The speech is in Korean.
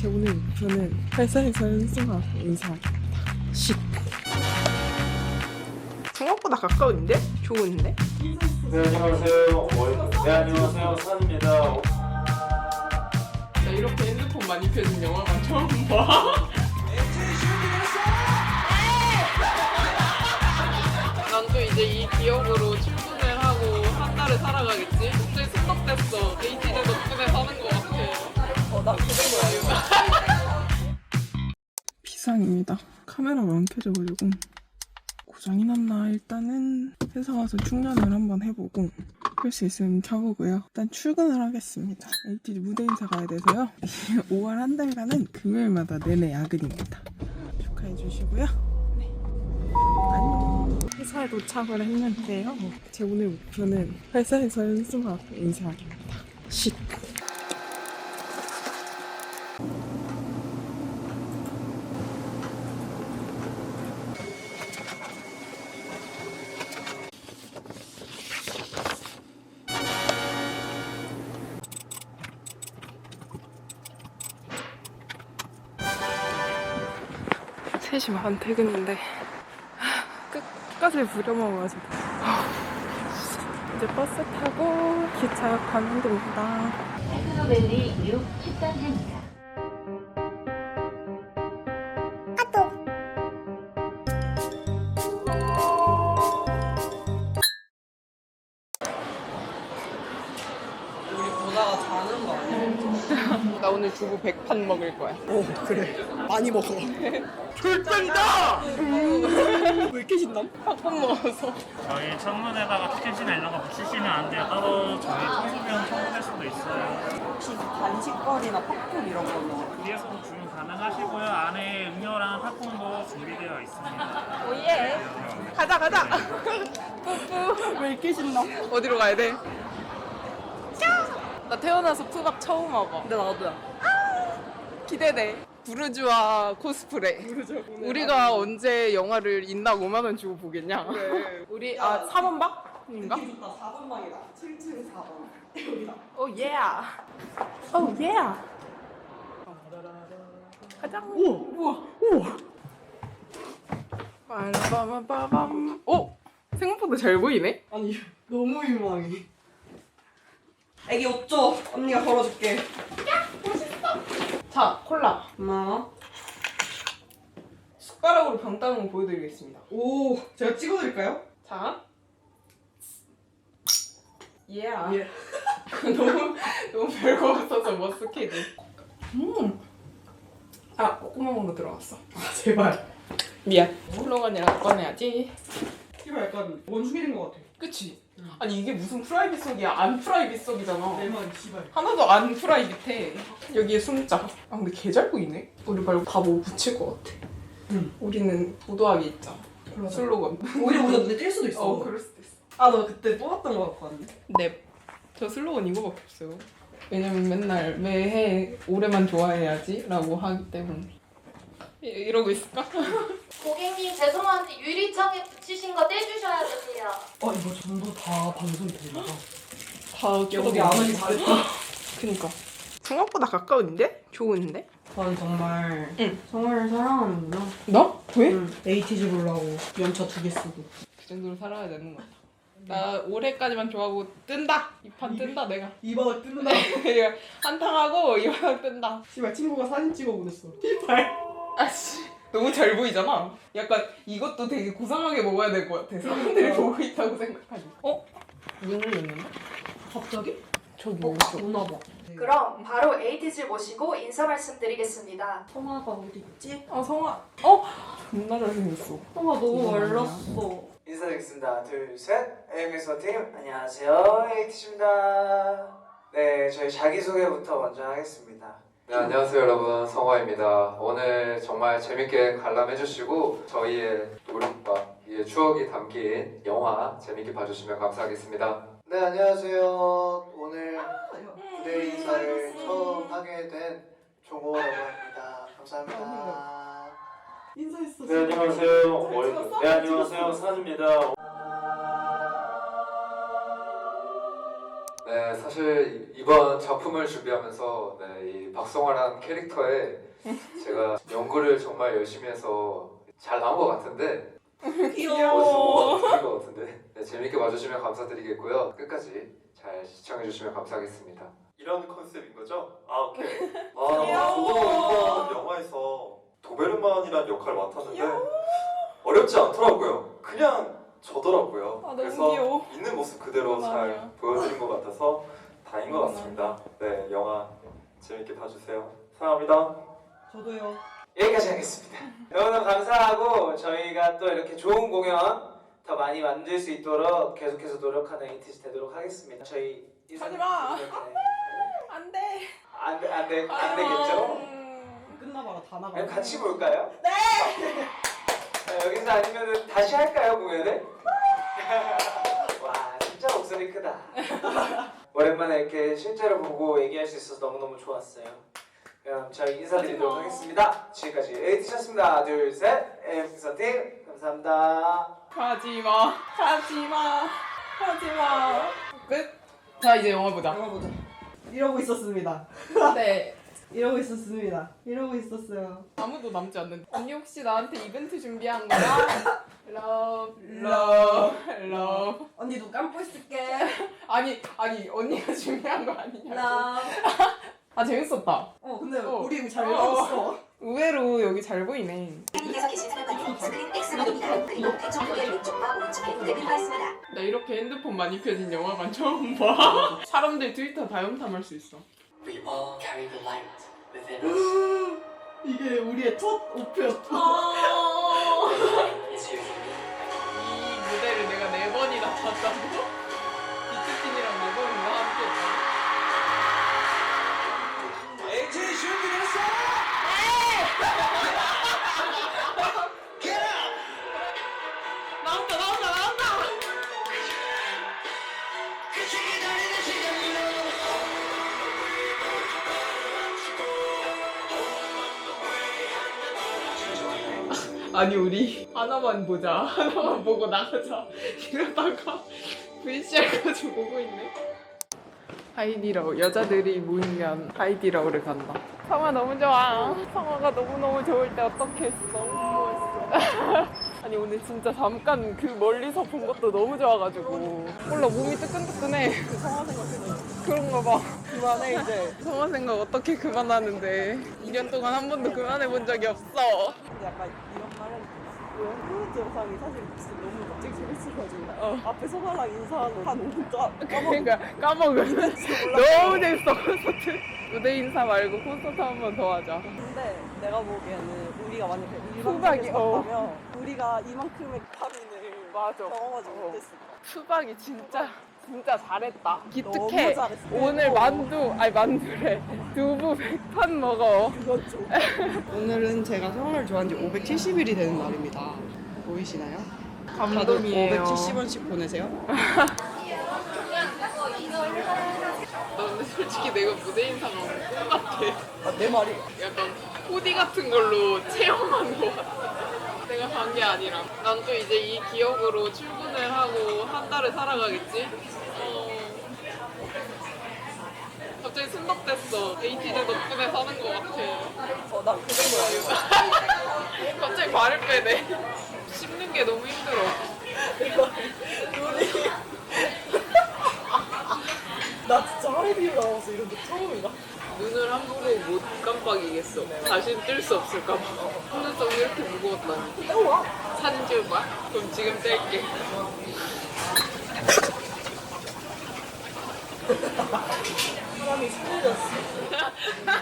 제 오늘 목표는 회사에서 연습하고 인사하기입니다. 쉿. 생각보다 가까운데? 좋은데? 네 안녕하세요. 월- 네 안녕하세요. 산입니다. 어, 나 이렇게 핸드폰 많이 켜진 영화관 처음 봐. 난 또 이제 이 기억으로 출근을 하고 한 달을 살아가겠지? 갑자기 생각됐어. ATD 덕분에 사는 것 같아. 어, 나 그런 비상입니다. 카메라가 안 켜져가지고 고장이 났나 일단은 회사 가서 충전을 한번 해보고 할수 있으면 켜보고요. 일단 출근을 하겠습니다. ATD 무대 인사 가야 돼서요. 5월 한 달간은 금요일마다 내내 야근입니다. 축하해 주시고요. 네. 안녕. 회사에 도착을 했는데요. 제 오늘 목표는 회사에서 연습하고 인사하기입니다. 쉿. 세시 반 퇴근인데 끝까지 부려먹어가지고 이제 버스 타고 기차역 가면 됩니다. 스노벨리 6 13회입니다. 두부 100판 먹을 거야. 오 그래. 많이 먹어. 절단이다! 왜 이렇게 신나? 팍팍 먹어서. 저희 창문에다가 티켓이나 이런 거 붙이시면 안 돼요. 따로 저희 청소비용 청구될 수도 있어요. 혹시 간식거리나 팝콘 이런 거는 위에서도 주문 가능하시고요. 안에 음료랑 팝콘도 준비되어 있습니다. 오예. 가자 가자. 뿌뿌. 왜 이렇게 신나? 어디로 가야 돼? 나 태어나서 푸박 처음 와봐. 근데 나도야. 기대돼. 부르주아 코스프레. 우리가 언제 영화를 인당 5만 원 주고 보겠냐? 그래. 우리 아 3원 박인가? 좋다. 4번 방이다. 7층 4번. 여기다. 오 예. 오 예. 가자. 우와 우와 우와. 빠라바마빠밤. 오 생각보다 잘 보이네. 아니 너무 유망해. 애기 옷 줘. 언니가 걸어줄게. 자 콜라. 고마워. 숟가락으로 병 따는 거 보여드리겠습니다. 오, 제가 찍어드릴까요? 자. 예. 예. 너무 너무 별거 없어서 머쓱해지. 음. 아 콧구멍으로 들어갔어. 아 제발. 미안. 슬로건이라도 꺼내야지. 이거 약간 원숭이 된것 같아. 그치? 아니 이게 무슨 프라이빗 속이야? 안 프라이빗 속이잖아. 내 말이 씨발. 하나도 안 프라이빗해. 여기에 숨자. 아 근데 개 잘 보이네. 우리 말고 다뭐 붙일 것 같아. 응. 우리는 보도하기 있자. 슬로건. 오히려 우리가 눈에 띌 수도 있어. 어 그럴 수도 있어. 아, 너 그때 뽑았던 거 갖고 왔네. 네. 저 슬로건 이거밖에 없어요. 왜냐면 맨날 매해 올해만 좋아해야지 라고 하기 때문에. 이- 이러고 있을까? 고객님 죄송한데 유리창에 붙이신 거 떼주셔야 됩니다. 아, 이거 전부 다 방송이 되나 봐. 다 여기 안 하기 잘했다. 그니까. 생각보다 가까운데? 좋은데? 저는 정말 응. 성화를 사랑하는구나. 나? 왜? 응. ATG 보려고 연차 두 개 쓰고. 그 정도로 살아야 되는 것 같아. 나 올해까지만 좋아하고 뜬다! 이 판 뜬다 내가. 이 바닥 뜬다. 내가 한탕하고 이 바닥 뜬다. 씨발 친구가 사진 찍어 보냈어. 씨발. 아씨 너무 잘 보이잖아. 약간 이것도 되게 고상하게 먹어야 될 것 같아. 사람들이 보고 있다고 생각하니. 어? 문을 열는데? 갑자기? 저기 어? 오나 봐. 그럼 바로 에이티즈 모시고 인사 말씀드리겠습니다. 성화가 어디 있지? 아 성아. 어? 존나 잘생겼어. 성화 너무 이거 말랐어. 인사드리겠습니다. 둘, 셋. AMS 팀 안녕하세요. 에이티입니다. 네, 저희 자기소개부터 먼저 하겠습니다. 네, 안녕하세요 여러분 성화입니다. 오늘 정말 재밌게 관람해주시고 저희의 노력과 이 추억이 담긴 영화 재밌게 봐주시면 감사하겠습니다. 네, 안녕하세요. 오늘 무대 인사를 처음 하게 된 종호라고 합니다. 감사합니다. 인사했어. 네 안녕하세요. 월- 네 안녕하세요. 산입니다. 사실 이번 작품을 준비하면서 네, 이 박성화라는 캐릭터에 제가 연구를 정말 열심히 해서 잘 나온 것 같은데 귀여워. 것 같은데 네, 재밌게 봐주시면 감사드리겠고요. 끝까지 잘 시청해주시면 감사하겠습니다. 이런 컨셉인 거죠? 아 오케이. 아 저도 이번 영화에서 도베르만이란 역할을 맡았는데 어렵지 않더라고요. 그냥 저더라고요. 아, 그래서 귀여워. 있는 모습 그대로 잘 보여드린 것 같아서 다행인 것 같습니다. 네 영화 재밌게 봐주세요. 사랑합니다. 저도요. 여기까지 하겠습니다. 너무너무 감사하고 저희가 또 이렇게 좋은 공연 더 많이 만들 수 있도록 계속해서 노력하는 에이티즈 되도록 하겠습니다. 저희 하지 마. 네. 안 돼. 안, 돼- 안, 돼, 안 되겠죠? 끝나봐라 다 나가. 같이 볼까요? 네! 여기서 아니면 다시 할까요, 공연을? 와, 진짜 목소리 크다. 오랜만에 이렇게 실제로 보고 얘기할 수 있어서 너무너무 좋았어요. 그럼 저희 인사드리도록 하겠습니다. 지금까지 에이티셨습니다. 둘, 셋. 에이티서팀 감사합니다. 가지마. 가지마. 가지마. 끝. 자 이제 영화 보자. 영화 보자. 이러고 있었습니다. 네. 이러고 있었습니다. 이러고 있었어요. 아무도 남지 않는데. 언니 혹시 나한테 이벤트 준비한 거야? 러브 러브 러브. 언니 눈 감고 있을게. 아니 아니 언니가 준비한 거 아니냐고. 나. 아 재밌었다. 어 근데 어. 우리 잘 어. 나왔어. 의외로 여기 잘 보이네. 님께서 계신 사람과는 스크린 X 누릅니다. 그리고 대청 고개를 왼쪽과 오른쪽에 내밀어 있습니다. 나 이렇게 핸드폰 많이 켜진 영화관 처음 봐. 사람들 트위터 다연탐할 수 있어. We all carry the light within us. 이게 우리의 첫 오프였다. The light is usually 이 무대를 내가 네 번이나 봤다고? 비트틴이랑 네 번이나 함께 했다고? 에이티 준비됐어? 나온다 나온다 나온다! 아니 우리 하나만 보자. 하나만 보고 나가자. 이러다가 VCR까지 보고 있네. 하이디라오 여자들이 모이면 하이디라오를 간다. 성아 너무 좋아. 성아가 너무너무 좋을 때 어떻게 했어? 너무 멋있어. 아니 오늘 진짜 잠깐 그 멀리서 본 것도 너무 좋아가지고. 몰라 몸이 뜨끈뜨끈해. 성아 생각해 그런가 봐. 그만해 이제. 성아 생각 어떻게 그만하는데. 2년 동안 한 번도 그만해 본 적이 없어. 약간 그 영상이 사실 진짜 너무 갑자기 재밌어가지고 어. 앞에 소가랑 인사하고 한 5분 짜 그러니까 까먹은 너무 재밌어 콘서트 무대 인사 말고 콘서트 한 번 더 하자 근데 내가 보기에는 우리가 만약에 후박이, 일반적에서 어. 봤다면 우리가 이만큼의 파민을 맞아. 경험하지 어. 못했을 거야 수박이 진짜 진짜 잘했다. 너무 기특해. 잘했어. 오늘 어. 만두 아니 만두래. 두부 100판 먹어. 그건 좀 오늘은 제가 성을 좋아한 지 570일이 되는 날입니다. 보이시나요? 감동이에요. 570원씩 보내세요. 솔직히 내가 무대 인사가 꿈 같아. 아, 내 말이? 약간 코디 같은 걸로 체험한 거 같아 간 게 아니라. 난 또 이제 이 기억으로 출근을 하고 한 달을 살아가겠지? 어... 갑자기 순덕됐어. ATD 덕분에 사는 거 같아. 어나 그 정도야? 갑자기 발을 빼네. 씹는 게 너무 힘들어. 이거 눈이 나 진짜 하이디로 나와서 이런 거 처음이다 눈을 함부로 못 깜빡이겠어. 다시는 뜰수 없을까 봐. 속눈썹이 이렇게 무거웠다니. 떼어와 사진 찍을 거야? 그럼 지금 뗄게. 사람이 스릴렸어